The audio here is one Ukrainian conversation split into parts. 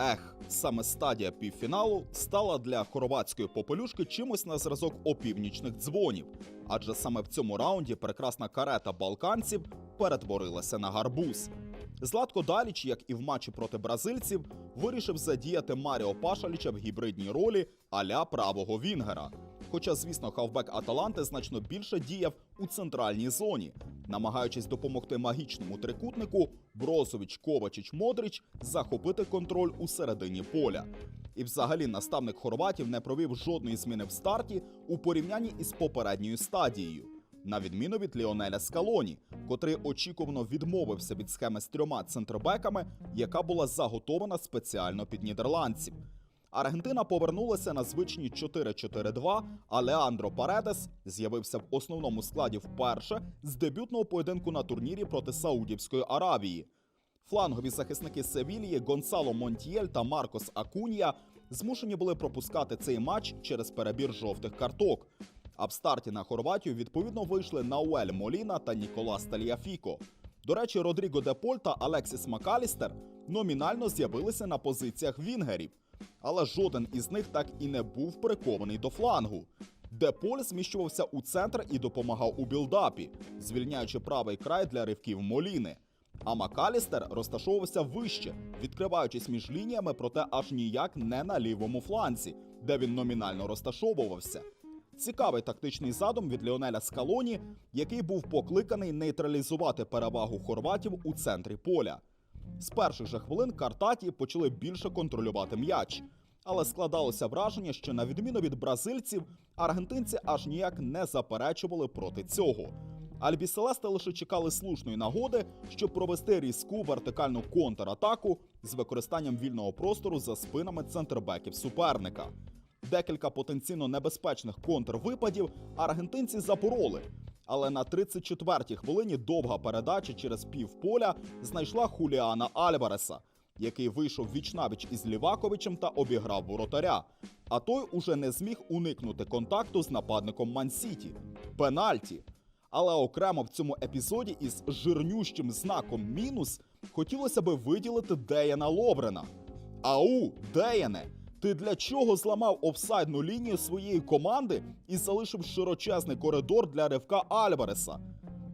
Ех, саме стадія півфіналу стала для хорватської попелюшки чимось на зразок опівнічних дзвонів, адже саме в цьому раунді прекрасна карета балканців перетворилася на гарбуз. Златко Даліч, як і в матчі проти бразильців, вирішив задіяти Маріо Пашаліча в гібридній ролі аля правого Вінгера. Хоча, звісно, хавбек Аталанти значно більше діяв у центральній зоні, намагаючись допомогти магічному трикутнику Брозович, Ковачич, Модрич захопити контроль у середині поля. І взагалі наставник хорватів не провів жодної зміни в старті у порівнянні із попередньою стадією. На відміну від Ліонеля Скалоні, котрий очікувано відмовився від схеми з трьома центрбеками, яка була заготована спеціально під нідерландців. Аргентина повернулася на звичні 4-4-2, а Леандро Паредес з'явився в основному складі вперше з дебютного поєдинку на турнірі проти Саудівської Аравії. Флангові захисники Севілії Гонсало Монтієль та Маркос Акунія змушені були пропускати цей матч через перебір жовтих карток. А в старті на Хорватію відповідно вийшли Науель Моліна та Ніколас Тальяфіко. До речі, Родріго Деполь та Алексіс Макалістер номінально з'явилися на позиціях вінгерів, але жоден із них так і не був прикований до флангу. Деполь зміщувався у центр і допомагав у білдапі, звільняючи правий край для ривків Моліни. А Макалістер розташовувався вище, відкриваючись між лініями, проте аж ніяк не на лівому фланці, де він номінально розташовувався. Цікавий тактичний задум від Ліонеля Скалоні, який був покликаний нейтралізувати перевагу хорватів у центрі поля. З перших же хвилин Картаті почали більше контролювати м'яч. Але складалося враження, що на відміну від бразильців, аргентинці аж ніяк не заперечували проти цього. Альбіселести лише чекали слушної нагоди, щоб провести різку вертикальну контратаку з використанням вільного простору за спинами центрбеків суперника. Декілька потенційно небезпечних контрвипадів аргентинці запороли. Але на 34-й хвилині довга передача через півполя знайшла Хуліана Альвареса, який вийшов вічнавіч із Ліваковичем та обіграв воротаря. А той уже не зміг уникнути контакту з нападником Мансіті. Пенальті. Але окремо в цьому епізоді із жирнющим знаком мінус хотілося би виділити Деяна Ловрена. Ау, Деяне! Ти для чого зламав офсайдну лінію своєї команди і залишив широчезний коридор для ривка Альвареса?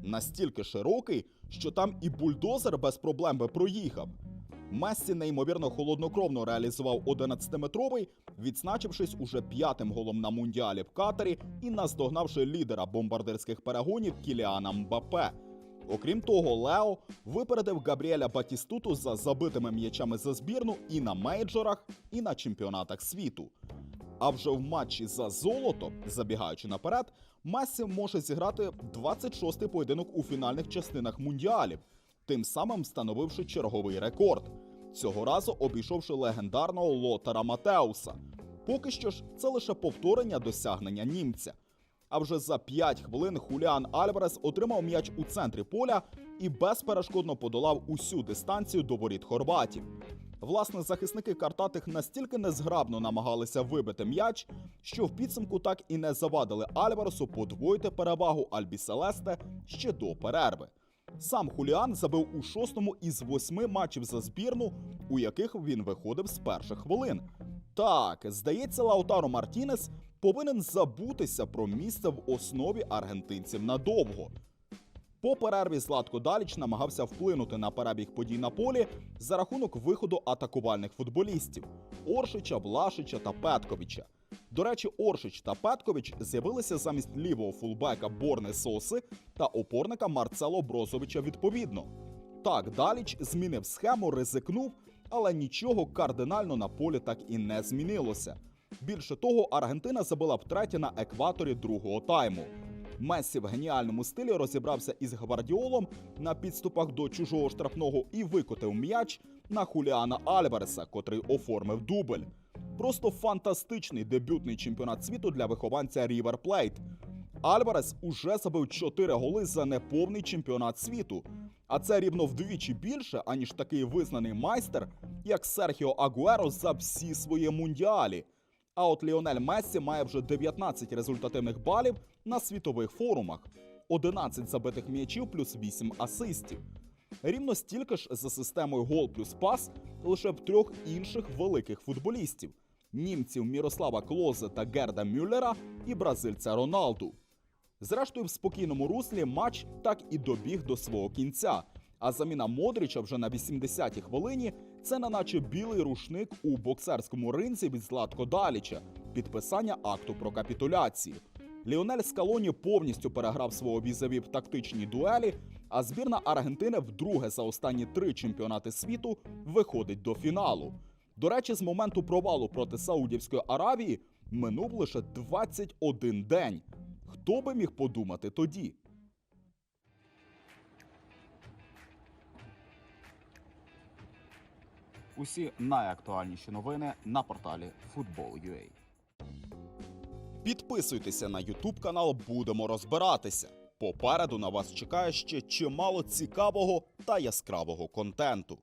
Настільки широкий, що там і бульдозер без проблем би проїхав. Мессі неймовірно холоднокровно реалізував 11-метровий, відзначившись уже п'ятим голом на мундіалі в Катарі і наздогнавши лідера бомбардирських перегонів Кіліана Мбапе. Окрім того, Лео випередив Габріеля Батістуту за забитими м'ячами за збірну і на мейджорах, і на чемпіонатах світу. А вже в матчі за золото, забігаючи наперед, Мессі може зіграти 26-й поєдинок у фінальних частинах мундіалів, тим самим встановивши черговий рекорд. Цього разу обійшовши легендарного Лотара Матеуса. Поки що ж, це лише повторення досягнення німця. А вже за 5 хвилин Хуліан Альварес отримав м'яч у центрі поля і безперешкодно подолав усю дистанцію до воріт хорватів. Власне, захисники картатих настільки незграбно намагалися вибити м'яч, що в підсумку так і не завадили Альваресу подвоїти перевагу Альбіселесте ще до перерви. Сам Хуліан забив у шостому із восьми матчів за збірну, у яких він виходив з перших хвилин. Так, здається, Лаутаро Мартінес повинен забутися про місце в основі аргентинців надовго. По перерві Златко Даліч намагався вплинути на перебіг подій на полі за рахунок виходу атакувальних футболістів Оршича, Влашича та Петковича. До речі, Оршич та Петкович з'явилися замість лівого фулбека Борне Соси та опорника Марцело Брозовича відповідно. Так, Даліч змінив схему, ризикнув, але нічого кардинально на полі так і не змінилося. Більше того, Аргентина забила втретє на екваторі другого тайму. Мессі в геніальному стилі розібрався із гвардіолом на підступах до чужого штрафного і викотив м'яч на Хуліана Альвареса, котрий оформив дубль. Просто фантастичний дебютний чемпіонат світу для вихованця Рівер Плейт. Альварес уже забив 4 голи за неповний чемпіонат світу. А це рівно вдвічі більше, аніж такий визнаний майстер, як Серхіо Агуеро за всі свої мундіалі. А от Ліонель Мессі має вже 19 результативних балів на світових форумах, 11 забитих м'ячів плюс 8 асистів. Рівно стільки ж за системою гол плюс пас лише в трьох інших великих футболістів: німців Мірослава Клозе та Герда Мюллера і бразильця Роналду. Зрештою, в спокійному руслі матч так і добіг до свого кінця. А заміна Модрича вже на 80-й хвилині це не наче білий рушник у боксерському ринзі від Златко Даліча, підписання акту про капітуляцію. Ліонель Скалоні повністю переграв свого візаві в тактичній дуелі, а збірна Аргентини вдруге за останні три чемпіонати світу виходить до фіналу. До речі, з моменту провалу проти Саудівської Аравії минув лише 21 день. Хто би міг подумати тоді? Усі найактуальніші новини на порталі Football.ua. Підписуйтеся на YouTube канал, будемо розбиратися. Попереду на вас чекає ще чимало цікавого та яскравого контенту.